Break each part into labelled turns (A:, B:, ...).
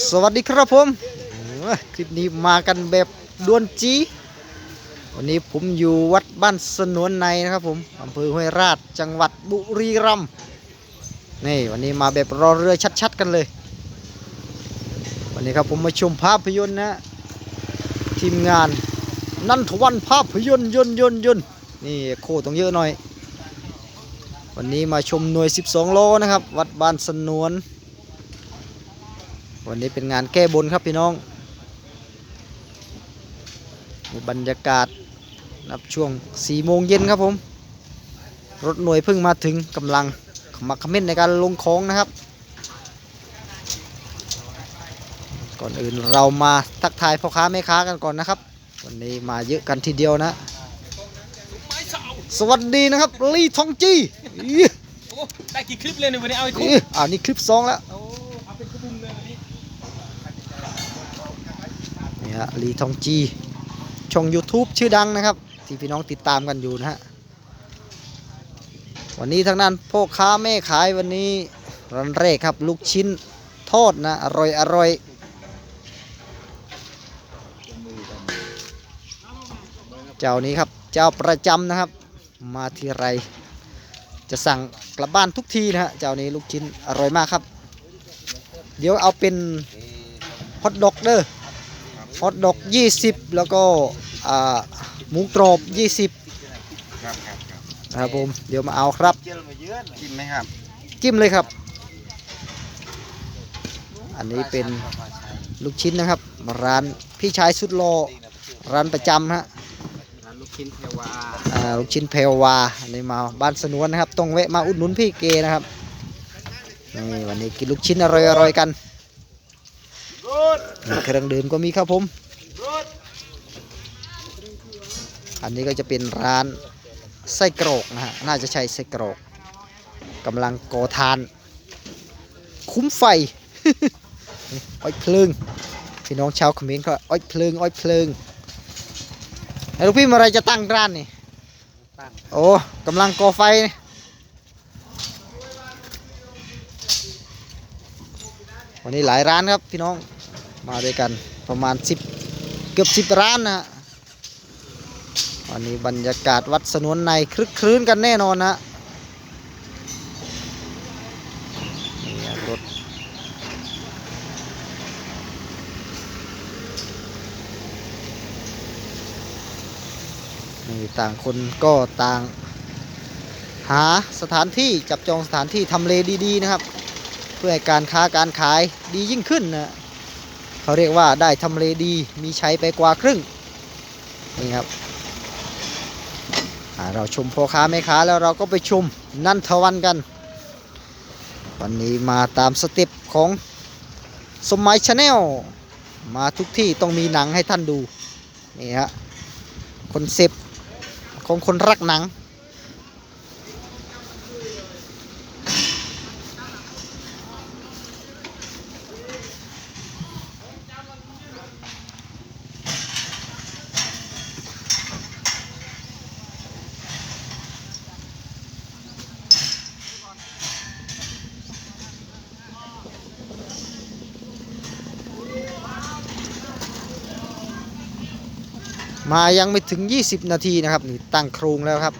A: สวัสดีครับผม คลิปนี้มากันแบบดวนจี วันนี้ผมอยู่วัดบ้านสนวนในนะครับผมอำเภอห้วยราชจังหวัดบุรีรัมย์นี่วันนี้มาแบบรอเรือชัดๆกันเลย วันนี้ครับผมมาชมภาพยนตร์นะ ทีมงานนันทวันภาพยนตร์ยนยนยนนี่โคต้องเยอะหน่อย วันนี้มาชมหน่วย 12 โลนะครับ วัดบ้านสนวน วันนี้เป็นงานแก้บนครับพี่น้องมีบรรยากาศนับช่วง4โมงเย็นครับผม รถหน่วยเพิ่งมาถึงกำลังขมักเขม้นในการลงของนะครับ ก่อนอื่นเรามาทักทายพ่อค้าแม่ค้ากันก่อนนะครับ วันนี้มาเยอะกันทีเดียวนะ สวัสดีนะครับ ลีทองจีอี้
B: โอ้ได้กี่คลิปเลยในวันนี้เอาไอ้คุก
A: อี้อ่านี่คลิปสองแล้ว
B: โอ้เอาเป็นกระบุมเลยวันนี้
A: นี่ ฮะลีทองจีช่อง YouTube ชื่อดังนะครับ ที่พี่น้องติดตามกันอยู่นะฮะวันนี้ทางนั้นพ่อค้าแม่ขายวันนี้รันแรกครับ ลูกชิ้นทอดนะ อร่อยอร่อยเจ้านี้ครับเจ้าประจำนะครับ มาทีไร จะสั่งกลับบ้านทุกทีนะฮะเจ้านี้ลูกชิ้นอร่อยมากครับ เดี๋ยวเอาเป็นฮอทดอกเด้อ ฮอทดอก 20 แล้วก็อ่าหมูกรอบ 20
B: ครับครับครับ
A: นะครับผม เดี๋ยวมาเอาครับ
B: เจลมาเยอะกินไหมครับ
A: จิ้มเลยครับ อันนี้เป็นลูกชิ้นนะครับ ร้านพี่ชายสุดโลอร้านประจำฮะ
B: ร้านลูกชิ้นเทวา
A: อ่าลูกชิ้นเพลวาอันนี้มาบ้านสนวนนะครับต้องแวะมาอุดหนุนพี่เกนะครับนี่วันนี้กินลูกชิ้นอร่อยๆกันนี่ เครื่องดื่มก็มีครับผม อันนี้ก็จะเป็นร้านไส้กรอกนะฮะ น่าจะใช่ไส้กรอกกำลังก่อทาน คุ้มไฟนี่อ้อยเพลิง พี่น้องชาวเขมรก็อ้อยเพลิง อ้อยเพลิงไอ้ลูกพี่เมื่อไรจะตั้งร้านนี่
B: ตั้ง
A: โอ้กำลังก่อไฟนี่วันนี้หลายร้านครับพี่น้อง มาด้วยกันประมาณ 10 เกือบ 10 ร้านนะฮะวันนี้บรรยากาศวัดสนวนในคลึกคลื้นกันแน่นอนนะนี่ครับรถนี่ต่างคนก็ต่างหาสถานที่จับจองสถานที่ทำเลดีๆนะครับ เพื่อให้การค้าการขายดียิ่งขึ้นนะ เขาเรียกว่าได้ทำเลดีมีใช้ไปกว่าครึ่งนี่ครับเราชมพ่อค้าแม่ค้าแล้วเราก็ไปชมนันทวันกัน วันนี้มาตามสเต็ปของสมัยชาแนลมาทุกที่ต้องมีหนังให้ท่านดูนี่ฮะคอนเซปต์ของคนรักหนัง มายังไม่ถึง 20 นาทีนะครับนี่ตั้งโครงแล้วครับ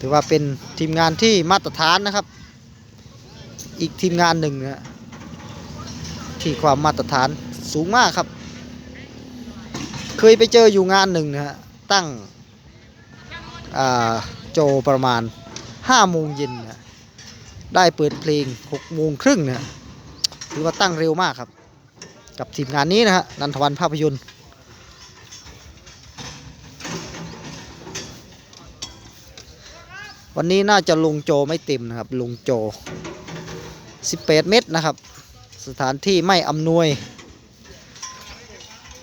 A: ถือว่าเป็นทีมงานที่มาตรฐานนะครับ อีกทีมงานหนึ่งนะฮะที่ความมาตรฐานสูงมากครับ เคยไปเจออยู่งานหนึ่งนะฮะตั้งโจประมาณ5โมงเย็นนะได้เปิดเพลง6โมงครึ่งนะถือว่าตั้งเร็วมากครับ กับทีมงานนี้นะฮะนันทวันภาพยนตร์ วันนี้น่าจะลงโจไม่เต็มนะครับลงโจ 18 เมตรนะครับ สถานที่ไม่อำนวย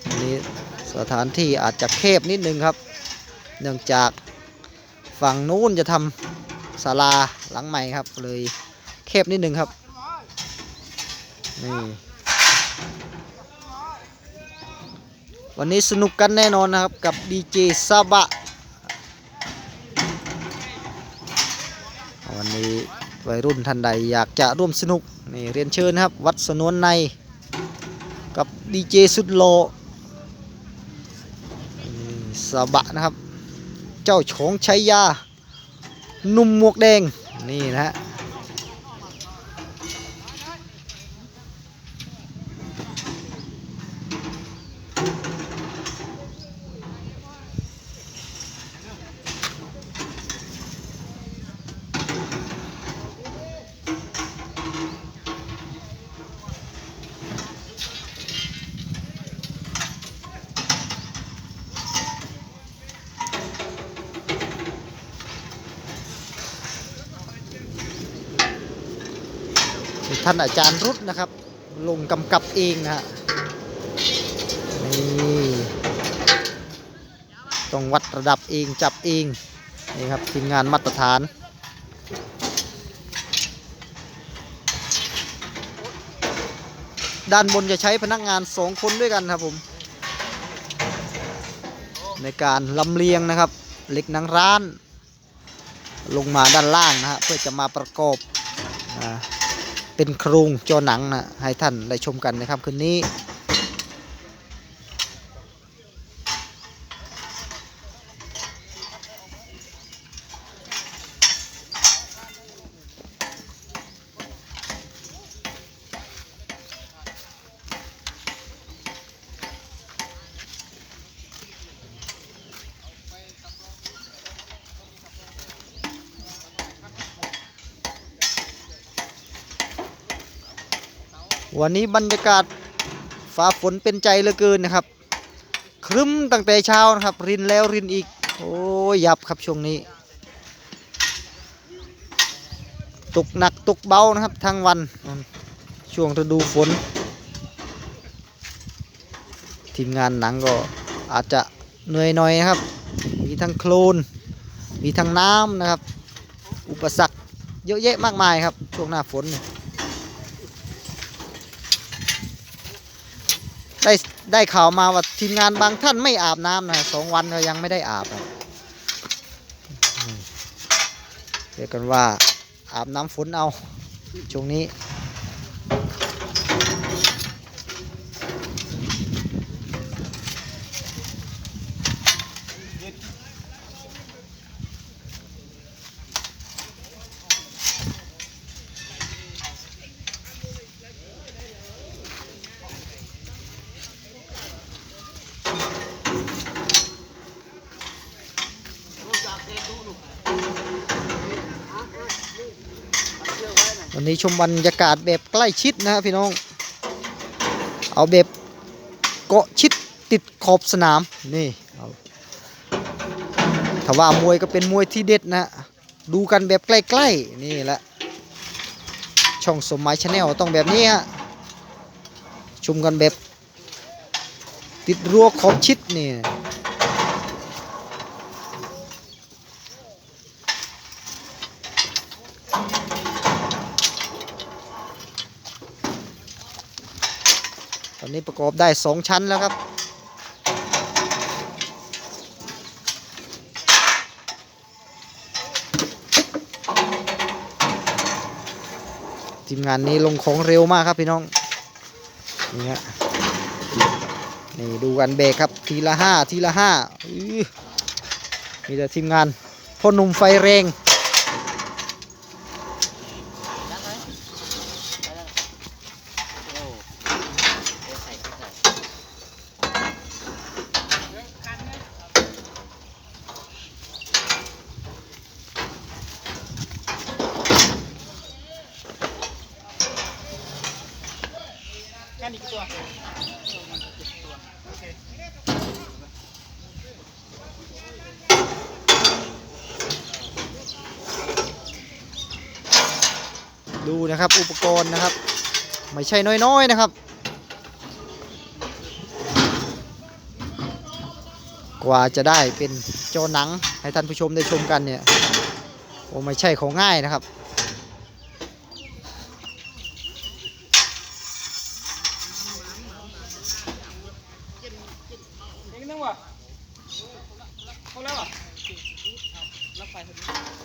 A: วันนี้สถานที่อาจจะแคบนิดนึงครับ เนื่องจากฝั่งนู้นจะทำศาลาหลังใหม่ครับ เลยแคบนิดนึงครับนี่วันนี้สนุกกันแน่นอนนะครับกับดีเจซาบะ วันนี้วัยรุ่นท่านใดอยากจะร่วมสนุกนี่เรียนเชิญครับ วัดสนวนในกับดีเจสุดโลนี่สบะนะครับ เจ้าโฉงชัยยาหนุ่มหมวกแดง นี่นะฮะ ท่านอาจารย์รุดนะครับ ลงกำกับเองนะฮะนี่ต้องวัดระดับเองจับเองนี่ครับทีมงานมาตรฐานด้านบนจะใช้พนักงานสองคนด้วยกันครับผม ในการลำเลียงนะครับเหล็กหนังร้าน ลงมาด้านล่างนะฮะเพื่อจะมาประกอบอ่า เป็นโครงจอหนังนะให้ท่านได้ชมกันนะครับคืนนี้ วันนี้บรรยากาศฟ้าฝนเป็นใจเหลือเกินนะครับ ครึ้มตั้งแต่เช้านะครับ รินแล้วรินอีก โอ้ยยับครับช่วงนี้ ตกหนักตกเบานะครับทั้งวัน ช่วงฤดูฝน ทีมงานหนังก็อาจจะเหนื่อยหน่อยนะครับ มีทั้งโคลน มีทั้งน้ำนะครับ อุปสรรคเยอะแยะมากมายครับ ช่วงหน้าฝนเนี่ย ได้ได้ข่าวมาว่าทีมงานบางท่านไม่อาบน้ำนะสองวันก็ยังไม่ได้อาบนะเรียกกันว่าอาบน้ำฝนเอาช่วงนี้ วันนี้ชมบรรยากาศแบบใกล้ชิดนะครับพี่น้อง เอาแบบเกาะชิดติดขอบสนามนี่เอาถ้าว่ามวยก็เป็นมวยที่เด็ดนะฮะดูกันแบบใกล้ๆนี่แหละช่องสมหมายชาแนลต้องแบบนี้ฮะชมกันแบบ ติดรั้วขอบชิดนี่ ตอนนี้ประกอบได้สองชั้นแล้วครับ ทีมงานนี้ลงของเร็วมากครับพี่น้อง นี่ฮะนี่ดูกันเบรกครับทีละห้าทีละห้ามีแต่ทีมงานพ่อหนุ่มไฟแรง
B: นอีกตัว
A: ดูนะครับอุปกรณ์นะครับ ไม่ใช่น้อยๆนะครับ กว่าจะได้เป็นจอหนังให้ท่านผู้ชมได้ชมกันเนี่ยโอ้ไม่ใช่ของง่ายนะครับ
B: phải không?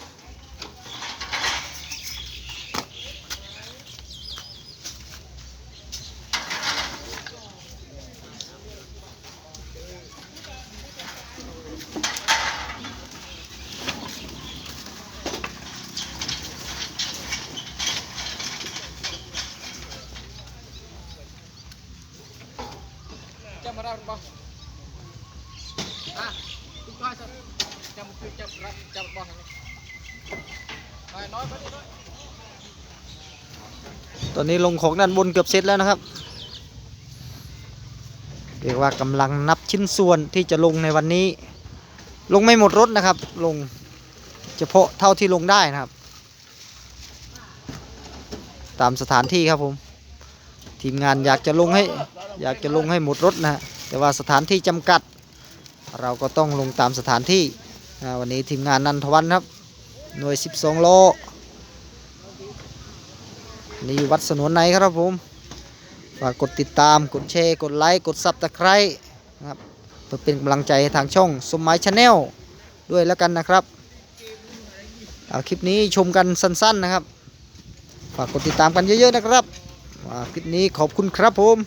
B: Camera rumah. Ah, buka saja. ด้บ่อะทุกท่านจำคือจับรับจับบ่ทางนี้ไปน้อยไปน้อย
A: ตอนนี้ลงของด้านบนเกือบเสร็จแล้วนะครับ เรียกว่ากำลังนับชิ้นส่วนที่จะลงในวันนี้ ลงไม่หมดรถนะครับ ลงเฉพาะเท่าที่ลงได้นะครับ ตามสถานที่ครับผม ทีมงานอยากจะลงให้อยากจะลงให้หมดรถนะฮะแต่ว่าสถานที่จำกัด เราก็ต้องลงตามสถานที่ วันนี้ทีมงานนันทวันครับ หน่วย 12 โล นี่อยู่วัดสนวนในครับผม ฝากกดติดตาม กดแชร์ กดไลค์ กดซับตะไคร้นะครับเพื่อเป็นกำลังใจให้ทางช่องสมหมายชาแนลด้วยแล้วกันนะครับ เอาคลิปนี้ชมกันสั้นๆนะครับ ฝากกดติดตามกันเยอะๆนะครับคลิปนี้ขอบคุณครับผม